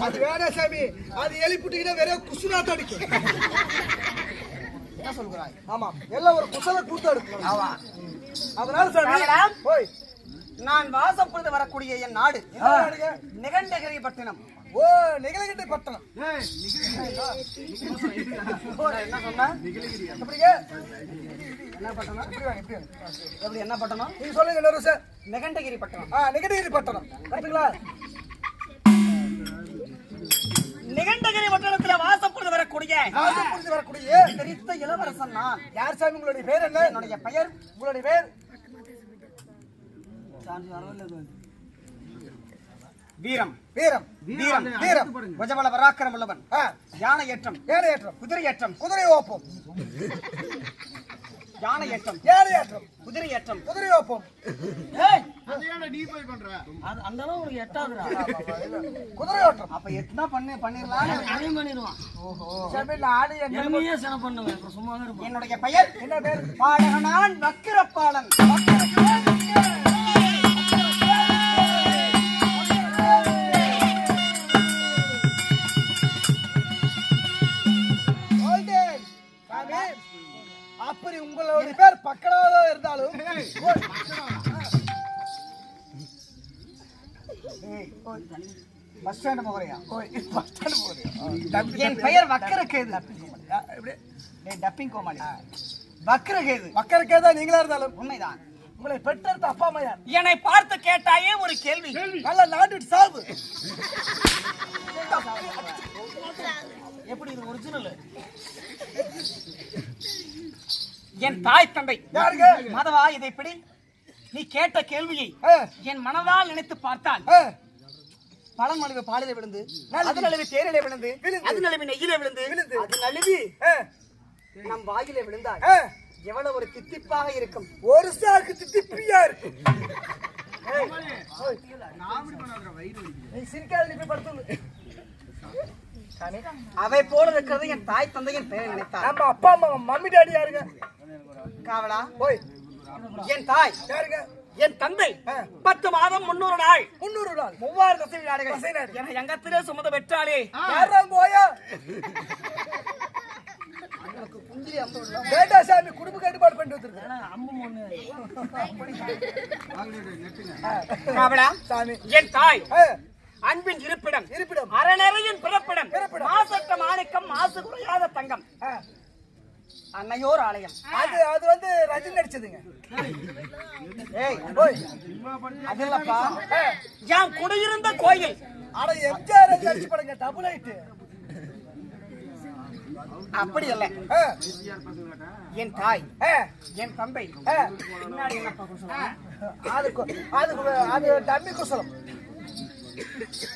அது வேணாம் சாமி. அது எழுப்பிட்டீங்கன்னா வெறும் குசுனா தடிக்கும் என்ன சொல்கிறாய்? ஆமா. எல்லாம் ஒரு குசல கூத்து எடுக்கணும் ஆமா அதனால சாமி? ஓய் நான் வாசப்பொழுது வரக்கூடிய என் நாடு? நிகண்டகிரி பட்டினம் ஓ நிகழகிட்ட பட்டணம். என்ன சொன்ன. எப்படி என்ன பட்டணம்? நீங்க சொல்லுங்க இன்னொரு சார் நிகண்டகிரி பட்டணம். ஆ நிகழகிரி பட்டணம். கரெக்டுங்களா நிகண்டகிரி பட்டணத்துல வாசப்பொழுது வரக்கூடிய புரிஞ்சு வரக்கூடிய தெரித்த இளவரசன் நான். யார் சாமி? உங்களுடைய பேர் என்ன? என்னுடைய பெயர்? உங்களுடைய பேர்? வீரம் வீரம் வீரம் வீரம். கஜபல பராக்கிரம் உள்ளவன். யானை ஏற்றம் ஏழை ஏற்றம் குதிரை ஏற்றம் குதிரை ஓப்பம் யானை ஏற்றம் ஏழை ஏற்றம் குதிரை ஏற்றம் குதிரை ஓப்பம் அது அந்த அளவு உனக்கு எட்டாதுடா. குதிரை ஓட்டம் அப்ப எட்டுனா பண்ணி பண்ணிடலாம் அதையும் பண்ணிடுவான். நாடு என்ன எளிமையே சென பண்ணுவேன். சும்மா என்னுடைய பெயர் என்ன பேர் பாடகனான் வக்கிரப்பாளன். கோல்டன். அப்படி உங்களுடைய பேர் பக்கடாக இருந்தாலும் பஸ் ஸ்டாண்ட் முகரையா ஓய், பஸ் ஸ்டாண்ட் போகுது. என் பெயர் வக்கரகேது. டேய் டப்பிங் கோமாளி. வக்கரகேது மக்களுக்கே தான் நீங்களா இருந்தாலும்? உண்மைதான். உங்களை பெற்றெடுத்த அப்பா அம்மா யார்? என்னை பார்த்து கேட்டாயே ஒரு கேள்வி. நல்ல நாட்டு சாவு எப்படி இது ஒரிஜினல் என் தாய் தந்தை? மதவா இதை பிடி. நீ கேட்ட கேள்வியை என் மனதால் நினைத்து பார்த்தால் பழம் நழுவி பாலிலே விழுந்து அது நழுவி தேரிலே விழுந்து. அது நழுவி நெய்யிலே விழுந்து விழுந்து. அது நழுவி நம் வாயிலே விழுந்தால். எவ்வளவு ஒரு தித்திப்பாக இருக்கும். ஒரு சாருக்கு திட்டிப்பியா இருக்கு ஏய், ஓய். நீ சிரிக்காத நீ போய் படுத்து சாமி. அவை போல இருக்கிறது என் தாய் தந்தையின் பெயரை நினைத்தார். நம்ம அப்பா அம்மா மம்மி டாடி யாருங்க? காவலா? ஓய் என் தாய். யாருங்க? என் தந்தை. பத்து மாதம் முன்னூறு நாள். முன்னூறு நாள். மூவாயிரம் தசை நாடுகள். என எங்கத்திலே சுமந்த வெற்றாளே யாரா போயா. வேண்டா சாமி குடும்ப கட்டுப்பாடு பண்ணிட்டு வந்திருக்கேன் என் தாய். ஆ, அன்பின் இருப்பிடம். இருப்பிடம். அறநெறையின் பிறப்பிடம். பிறப்பிடம். மாசற்ற மாணிக்கம் மாசு குறையாத தங்கம். அன்னையோர் ஆலயம். அது அது வந்து ரஜினி நடிச்சதுங்க. ஏய் ஓய் அது இல்லப்பா. யாம் குடியிருந்த கோயில். அட எம்ஜிஆர் நடிச்சு படங்க டபுள் ஆயிட்டு அப்படி அல்ல ஆ, என் தாய் என் ஆ. பின்னாடி சொல்றாங்க? அது அது அது டம்மி குசலம்.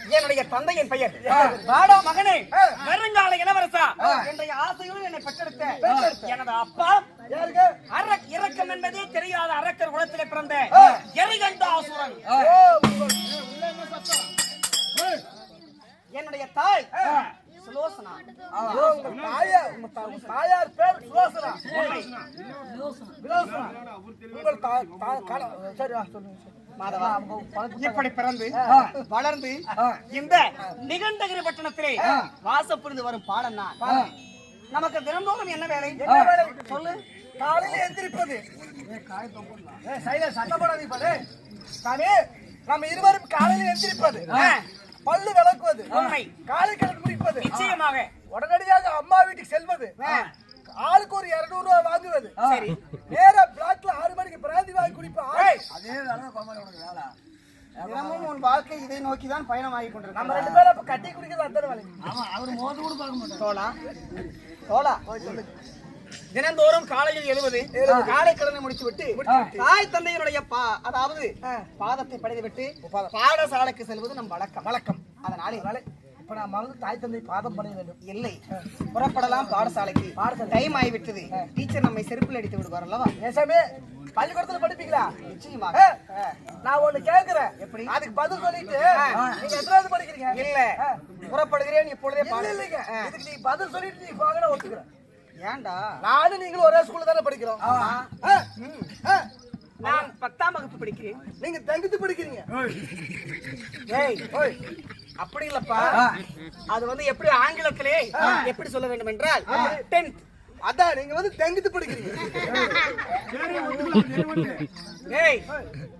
என்னுடைய தந்தையின் பெயர். வாடா மகனே. வருங்கால இளவரசா என்னுடைய ஆசையோடு என்னை பெற்றெடுத்த. எனது அப்பா அரக் இரக்கம் என்பதே தெரியாத அரக்கர் குலத்திலே பிறந்த எரிகண்ட ஆசுரன். ஓ, உங்க- என்னுடைய தாய் சுலோசனா. தாயார் பேர் சுலோசனா. உங்கள் சரி சொல்லுங்க. இப்படி பிறந்து வளர்ந்து இந்த நிகண்டகிரி பட்டணத்திலே வாசப்புரிந்து வரும் பாடம் நான் நமக்கு தினந்தோறும் என்ன வேலை? என்ன வேலை? சொல்லு. காலையில எந்திரிப்பது. நம்ம இருவரும் காலையில எந்திரிப்பது. பல்லு விளக்குவது. காலை கடன் முடிப்பது. நிச்சயமாக. உடனடியாக அம்மா வீட்டுக்கு செல்வது. ஆளுக்கு ஒரு இருநூறு ரூபாய் வாங்குவது. சரி. நேரா பிளாக்ல ஆறு மணிக்கு பிராந்தி வாங்கி குடிப்பா. அதே வேலை கோமாளி உனக்கு வேலை. தினமும் உன் வாழ்க்கை இதை நோக்கி தான் நம்ம ரெண்டு பேரும் அப்ப கட்டி குடிக்கிறது அந்த வேலை ஆமா அவர் மோத கூட பார்க்க மாட்டார். தோழா. தோழா. தினந்தோறும் காலையில் எழுவது காலை கடனை முடித்து விட்டு தாய் தந்தையினுடைய பா அதாவது பாதத்தை படைத்து விட்டு பாடசாலைக்கு செல்வது நம் வழக்கம். வழக்கம். அதனாலே இப்ப நான் மறந்து தாய் தந்தை பாதம் பண்ண வேண்டும். இல்லை. புறப்படலாம் பாடசாலைக்கு. டைம் ஆகிவிட்டது. டீச்சர் நம்மை செருப்பில் அடித்து விடுவார் அல்லவா? ஏசாமி பள்ளிக்கூடத்துல படிப்பீங்களா? நிச்சயமாக நான் ஒண்ணு கேக்குறேன். எப்படி? அதுக்கு பதில் சொல்லிட்டு நீங்க எத்தனாவது படிக்கிறீங்க? இல்ல. புறப்படுகிறேன் இப்பொழுதே இல்லைங்க. இதுக்கு நீ பதில் சொல்லிட்டு நீ போக நான் ஒத்துக்கிறேன். ஏன்டா? நானும் நீங்களும் ஒரே ஸ்கூல்ல தானே படிக்கிறோம். நான் பத்தாம் வகுப்பு படிக்கிறேன். நீங்க தங்கித்து படிக்கிறீங்க. ஏய் ஓய். அப்படி இல்லப்பா. அது வந்து எப்படி ஆங்கிலத்திலே எப்படி சொல்ல வேண்டும் என்றால் டென்த் அதான் நீங்க வந்து தங்கித்து படிக்கிறீங்க. ஏய்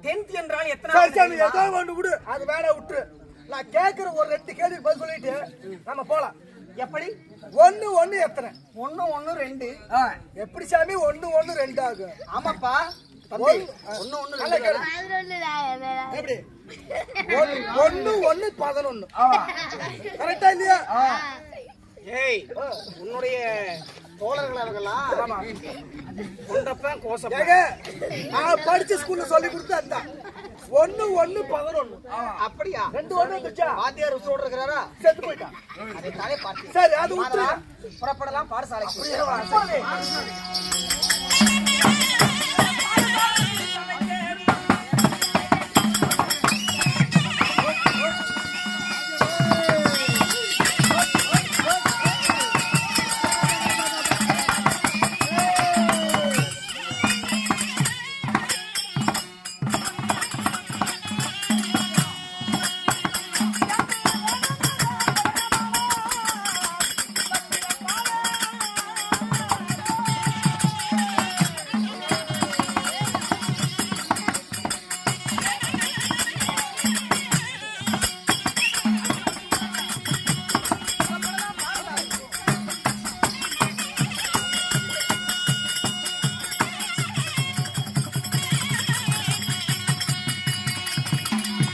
டென்த் என்றால் எத்தனை சரி ஏதோ ஒண்ணு விடு. அது வேணா விட்டு நான் கேக்குற ஒரு ரெண்டு கேள்வி பதில் சொல்லிட்டு நம்ம போலாம். எப்படி? ஒண்ணு ஒண்ணு எத்தனை? ஒண்ணு ஒண்ணு ரெண்டு. எப்படி சாமி? ஒண்ணு ஒண்ணு ரெண்டு ஆகும் ஆமாப்பா ஒண்ணு- ஒண்ணு ஒண்ணு பதினொன்னு. கரெக்டா இல்லையா? ஏய் உன்னுடைய தோழர்கள் நான் படிச்ச ஸ்கூல்ல சொல்லி கொடுத்து அந்த ஒண்ணு ஒண்ணு பதினொன்னு அப்படியா? ரெண்டு ஒண்ணு வந்துச்சா வாத்தியார் உசோடு இருக்கிறாரா? செத்து போயிட்டான் சரி அது புறப்படலாம் பாடசாலைக்கு.